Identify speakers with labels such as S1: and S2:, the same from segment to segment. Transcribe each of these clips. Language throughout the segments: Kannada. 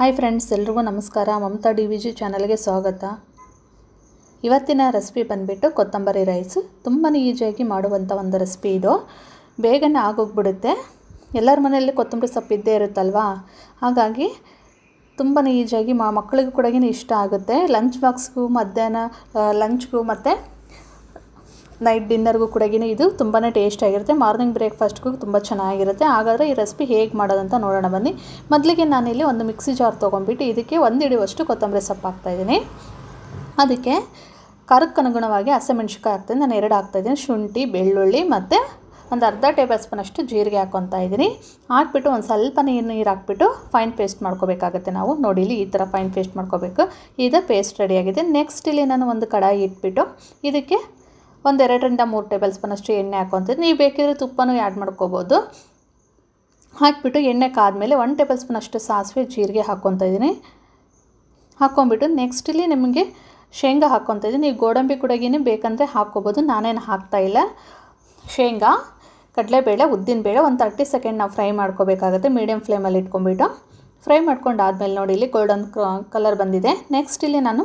S1: ಹಾಯ್ ಫ್ರೆಂಡ್ಸ್, ಎಲ್ರಿಗೂ ನಮಸ್ಕಾರ. ಮಮತಾ ಡಿ ವಿ ಜಿ ಚಾನಲ್ಗೆ ಸ್ವಾಗತ. ಇವತ್ತಿನ ರೆಸಿಪಿ ಬಂದುಬಿಟ್ಟು ಕೊತ್ತಂಬರಿ ರೈಸ್. ತುಂಬಾ ಈಜಿಯಾಗಿ ಮಾಡುವಂಥ ಒಂದು ರೆಸಿಪಿ ಇದು. ಬೇಗನೆ ಆಗೋಗ್ಬಿಡುತ್ತೆ. ಎಲ್ಲರ ಮನೆಯಲ್ಲಿ ಕೊತ್ತಂಬರಿ ಸೊಪ್ಪು ಇದ್ದೇ ಇರುತ್ತಲ್ವಾ? ಹಾಗಾಗಿ ತುಂಬಾ ಈಜಿಯಾಗಿ ಮಕ್ಕಳಿಗೂ ಕೂಡ ಇಷ್ಟ ಆಗುತ್ತೆ. ಲಂಚ್ ಬಾಕ್ಸ್ಗೂ ಮಧ್ಯಾಹ್ನ ಲಂಚ್ಗೂ ಮತ್ತು ನೈಟ್ ಡಿನ್ನರ್ಗೂ ಕೂಡ ಇದು ತುಂಬಾ ಟೇಸ್ಟ್ ಆಗಿರುತ್ತೆ. ಮಾರ್ನಿಂಗ್ ಬ್ರೇಕ್ಫಾಸ್ಟ್ಗೂ ತುಂಬ ಚೆನ್ನಾಗಿರುತ್ತೆ. ಹಾಗಾದರೆ ಈ ರೆಸಿಪಿ ಹೇಗೆ ಮಾಡೋದಂತ ನೋಡೋಣ ಬನ್ನಿ. ಮೊದಲಿಗೆ ನಾನಿಲ್ಲಿ ಒಂದು ಮಿಕ್ಸಿ ಜಾರ್ ತೊಗೊಂಡ್ಬಿಟ್ಟು ಇದಕ್ಕೆ ಒಂದು ಹಿಡಿಯುವಷ್ಟು ಕೊತ್ತಂಬರಿ ಸೊಪ್ಪು ಹಾಕ್ತಾಯಿದ್ದೀನಿ ಅದಕ್ಕೆ ಖಾರಕ್ಕೆ ಅನುಗುಣವಾಗಿ ಹಸಿಮೆಣ್ಸಿಕಾಯಿ ಹಾಕ್ತೀನಿ. ನಾನು ಎರಡು ಹಾಕ್ತಾಯಿದ್ದೀನಿ ಶುಂಠಿ, ಬೆಳ್ಳುಳ್ಳಿ ಮತ್ತು ಒಂದು ಅರ್ಧ ಟೇಬಲ್ ಸ್ಪೂನಷ್ಟು ಜೀರಿಗೆ ಹಾಕ್ಕೊತಾ ಇದ್ದೀನಿ. ಹಾಕ್ಬಿಟ್ಟು ಒಂದು ಸ್ವಲ್ಪ ನೀರು ನೀರು ಹಾಕ್ಬಿಟ್ಟು ಫೈನ್ ಪೇಸ್ಟ್ ಮಾಡ್ಕೋಬೇಕಾಗುತ್ತೆ ನಾವು. ನೋಡಿ ಈ ಥರ ಫೈನ್ ಪೇಸ್ಟ್ ಮಾಡ್ಕೋಬೇಕು. ಇದು ಪೇಸ್ಟ್ ರೆಡಿಯಾಗಿದೆ ನೆಕ್ಸ್ಟ್ ಇಲ್ಲಿ ನಾನು ಒಂದು ಕಡಾಯಿ ಇಟ್ಬಿಟ್ಟು ಇದಕ್ಕೆ ಒಂದು ಎರಡರಿಂದ ಮೂರು ಟೇಬಲ್ ಸ್ಪೂನಷ್ಟು ಎಣ್ಣೆ ಹಾಕೋತೀನಿ ನೀವು ಬೇಕಿದ್ರೆ ತುಪ್ಪನೂ ಆ್ಯಡ್ ಮಾಡ್ಕೋಬೋದು. ಹಾಕಿಬಿಟ್ಟು ಎಣ್ಣೆ ಕಾದ್ಮೇಲೆ ಒನ್ ಟೇಬಲ್ ಸ್ಪೂನಷ್ಟು ಸಾಸಿವೆ ಜೀರಿಗೆ ಹಾಕ್ಕೊತಾ ಇದ್ದೀನಿ ಹಾಕ್ಕೊಂಬಿಟ್ಟು ನೆಕ್ಸ್ಟ್ ಇಲ್ಲಿ ನಿಮಗೆ ಶೇಂಗಾ ಹಾಕ್ಕೊತ ಇದ್ದೀನಿ ನೀವು ಗೋಡಂಬಿ ಕುಡಗಿನೇ ಬೇಕಂದರೆ ಹಾಕ್ಕೋಬೋದು. ನಾನೇನು ಹಾಕ್ತಾಯಿಲ್ಲ ಶೇಂಗಾ, ಕಡಲೆಬೇಳೆ ಉದ್ದಿನಬೇಳೆ ಒಂದು ತರ್ಟಿ ಸೆಕೆಂಡ್ ನಾವು ಫ್ರೈ ಮಾಡ್ಕೋಬೇಕಾಗುತ್ತೆ. ಮೀಡಿಯಮ್ ಫ್ಲೇಮಲ್ಲಿ ಇಟ್ಕೊಂಬಿಟ್ಟು ಫ್ರೈ ಮಾಡ್ಕೊಂಡು ಆದಮೇಲೆ ನೋಡಿ ಇಲ್ಲಿ ಗೋಲ್ಡನ್ ಕಲರ್ ಬಂದಿದೆ. ನೆಕ್ಸ್ಟ್ ಇಲ್ಲಿ ನಾನು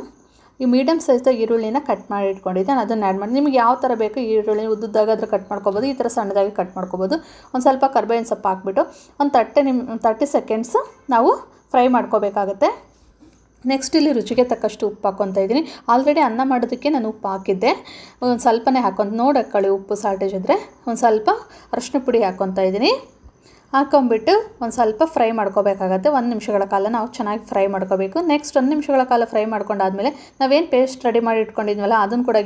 S1: ಈ ಮೀಡಿಯಮ್ ಸೈಜ್ದ ಈರುಳ್ಳಿನ ಕಟ್ ಮಾಡಿ ಇಟ್ಕೊಂಡಿದ್ದೆ. ನಾನು ಅದನ್ನು ಆ್ಯಡ್ ಮಾಡಿ, ನಿಮಗೆ ಯಾವ ಥರ ಬೇಕು ಈರುಳ್ಳಿ ಉದ್ದುದ್ದಾಗಾದ್ರೆ ಕಟ್ ಮಾಡ್ಕೊಬೋದು, ಈ ಥರ ಸಣ್ಣದಾಗಿ ಕಟ್ ಮಾಡ್ಕೊಬೋದು. ಒಂದು ಸ್ವಲ್ಪ ಕರ್ಬೇವಿನ ಸೊಪ್ಪು ಹಾಕ್ಬಿಟ್ಟು ಒಂದು ತಟ್ಟೆ ನಿಮ್ಮ ತರ್ಟಿ ಸೆಕೆಂಡ್ಸ್ ನಾವು ಫ್ರೈ ಮಾಡ್ಕೋಬೇಕಾಗತ್ತೆ. ನೆಕ್ಸ್ಟ್ ಇಲ್ಲಿ ರುಚಿಗೆ ತಕ್ಕಷ್ಟು ಉಪ್ಪು ಹಾಕ್ಕೊತಾ ಇದ್ದೀನಿ. ಆಲ್ರೆಡಿ ಅನ್ನ ಮಾಡೋದಕ್ಕೆ ನಾನು ಉಪ್ಪು ಹಾಕಿದ್ದೆ. ಒಂದು ಸ್ವಲ್ಪನೇ ಹಾಕೊಂಡು, ನೋಡಕ್ಕಳಿ ಉಪ್ಪು ಸಾಲ್ಟೇಜ್ ಇದ್ದರೆ ಒಂದು ಸ್ವಲ್ಪ ಅರಶಿನ ಪುಡಿ ಹಾಕ್ಕೊತಾ ಇದ್ದೀನಿ. ಹಾಕೊಂಬಿಟ್ಟು ಒಂದು ಸ್ವಲ್ಪ ಫ್ರೈ ಮಾಡ್ಕೋಬೇಕಾಗತ್ತೆ. ಒಂದು ನಿಮಿಷಗಳ ಕಾಲ ನಾವು ಚೆನ್ನಾಗಿ ಫ್ರೈ ಮಾಡ್ಕೋಬೇಕು. ನೆಕ್ಸ್ಟ್ ಒಂದು ನಿಮಿಷಗಳ ಕಾಲ ಫ್ರೈ ಮಾಡ್ಕೊಂಡಾದಮೇಲೆ ನಾವೇನು ಪೇಸ್ಟ್ ರೆಡಿ ಮಾಡಿ ಇಟ್ಕೊಂಡಿದ್ವಲ್ಲ ಅದನ್ನು ಕೂಡ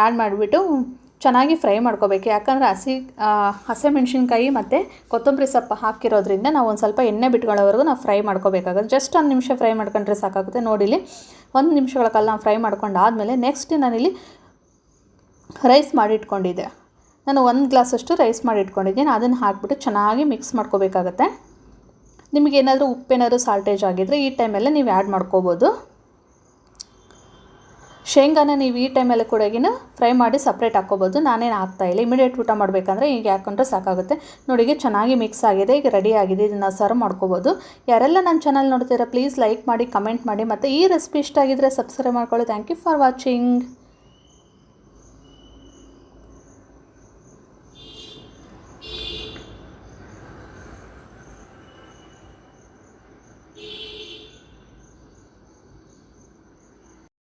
S1: ಆ್ಯಡ್ ಮಾಡಿಬಿಟ್ಟು ಚೆನ್ನಾಗಿ ಫ್ರೈ ಮಾಡ್ಕೋಬೇಕು. ಯಾಕಂದರೆ ಹಸಿ ಹಸಿಮೆಣ್ಸಿನ್ಕಾಯಿ ಮತ್ತು ಕೊತ್ತಂಬರಿ ಸೊಪ್ಪು ಹಾಕಿರೋದ್ರಿಂದ ನಾವು ಒಂದು ಸ್ವಲ್ಪ ಎಣ್ಣೆ ಬಿಟ್ಕೊಳ್ಳೋವರೆಗೂ ನಾವು ಫ್ರೈ ಮಾಡ್ಕೋಬೇಕಾಗುತ್ತೆ. ಜಸ್ಟ್ ಒಂದು ನಿಮಿಷ ಫ್ರೈ ಮಾಡ್ಕೊಂಡ್ರೆ ಸಾಕಾಗುತ್ತೆ. ನೋಡಿಲಿ ಒಂದು ನಿಮಿಷಗಳ ಕಾಲ ನಾವು ಫ್ರೈ ಮಾಡ್ಕೊಂಡಾದಮೇಲೆ ನೆಕ್ಸ್ಟ್ ನಾನಿಲ್ಲಿ ರೈಸ್ ಮಾಡಿ ಇಟ್ಕೊಂಡಿದ್ದೆ ನಾನು ಒಂದು ಗ್ಲಾಸಷ್ಟು ರೈಸ್ ಮಾಡಿ ಇಟ್ಕೊಂಡಿದ್ದೀನಿ ಅದನ್ನು ಹಾಕ್ಬಿಟ್ಟು ಚೆನ್ನಾಗಿ ಮಿಕ್ಸ್ ಮಾಡ್ಕೋಬೇಕಾಗತ್ತೆ. ನಿಮಗೇನಾದರೂ ಉಪ್ಪೇನಾದರೂ ಸಾಲ್ಟೇಜ್ ಆಗಿದ್ದರೆ ಈ ಟೈಮಲ್ಲೇ ನೀವು ಆ್ಯಡ್ ಮಾಡ್ಕೋಬೋದು. ಶೇಂಗಾನ ನೀವು ಈ ಟೈಮಲ್ಲಿ ಕೂಡ ಫ್ರೈ ಮಾಡಿ ಸಪ್ರೇಟ್ ಹಾಕ್ಕೋಬೋದು. ನಾನೇನು ಹಾಕ್ತಾಯಿಲ್ಲ ಇಮಿಡಿಯೇಟ್ ಊಟ ಮಾಡಬೇಕಂದ್ರೆ ಈಗ ಹಾಕೊಂಡ್ರೆ ಸಾಕಾಗುತ್ತೆ. ನೋಡಿ ಚೆನ್ನಾಗಿ ಮಿಕ್ಸ್ ಆಗಿದೆ ಈಗ ರೆಡಿ ಆಗಿದೆ. ಇದನ್ನು ಸರ್ವ್ ಮಾಡ್ಕೋಬೋದು. ಯಾರೆಲ್ಲ ನನ್ನ ಚಾನಲ್ ನೋಡ್ತೀರಾ ಪ್ಲೀಸ್ ಲೈಕ್ ಮಾಡಿ ಕಮೆಂಟ್ ಮಾಡಿ, ಮತ್ತು ಈ ರೆಸಿಪಿ ಇಷ್ಟ ಆಗಿದ್ದರೆ ಸಬ್ಸ್ಕ್ರೈಬ್ ಮಾಡ್ಕೊಳ್ಳಿ. Thank you for watching